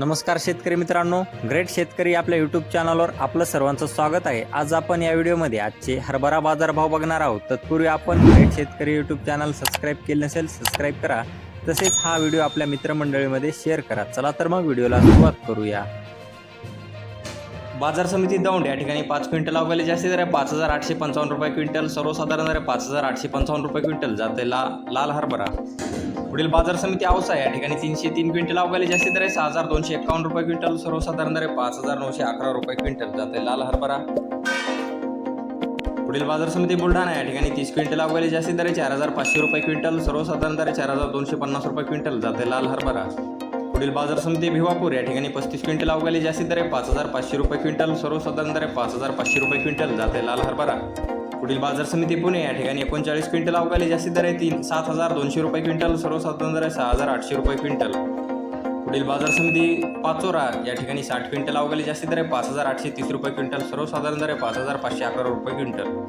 नमस्कार शेतकरी मित्रांनो ग्रेट शेतकरी आपल्या यूट्यूब चॅनलवर आपलं सर्वांचं स्वागत आहे. आज आपण या व्हिडिओमध्ये आजचे हरभरा बाजारभाव बघणार आहोत. तत्पूर्वी आपण ग्रेट शेतकरी यूट्यूब चॅनल सबस्क्राईब केले नसेल सबस्क्राईब करा. तसेच हा व्हिडिओ आपल्या मित्रमंडळीमध्ये शेअर करा. चला तर मग व्हिडिओला सुरुवात करूया. बाजार समिती दौंड या ठिकाणी पाच क्विंटल अवघाले जास्ती दर पाच हजार आठशे पंचावन्न रुपये क्विंटल सर्वसाधारण दर पाच हजार आठशे पंचावन्न रुपये क्विंटल जाते ला लाल हरभरा. पुढील बाजार समिती औसा या ठिकाणी तीनशे तीन क्विंटल अवघाले जास्ती दर आहे. सहा हजार दोनशे एकावन्न रुपये क्विंटल सर्वसाधारण दर आहे पाच हजार नऊशे अकरा रुपये क्विंटल. जाते लाल हरभरा. पुढील बाजार समिती बुलढाणा या ठिकाणी तीस क्विंटल अवघाले जास्ती दर आहे. चार हजार पाचशे रुपये क्विंटल सर्वसाधारण दर आहे चार हजार दोनशे पन्नास रुपये क्विंटल. जाते लाल हरभरा. पुढील बाजार समिती भिवापूर या ठिकाणी पस्तीस क्विंटल अवघाली. जास्ती दर आहे पाच हजार पाचशे रुपये क्विंटल सर्वसाधारण दर आहे पाच हजार पाचशे रुपये क्विंटल जाते लाल हरभरा. पुढील बाजार समिती पुणे या ठिकाणी एकोणचाळीस क्विंटल अवघाली. जास्ती दर आहे तीन सात हजार दोनशे रुपये क्विंटल सर्वसाधारण दर आहे सहा हजार आठशे रुपये क्विंटल. पुढील बाजार समिती पाचोरा या ठिकाणी साठ क्विंटल अवघाली. जास्ती दर आहे पाच हजार आठशे तीस रुपये क्विंटल सर्वसाधारण दर आहे पाच हजार पाचशे अकरा रुपये क्विंटल.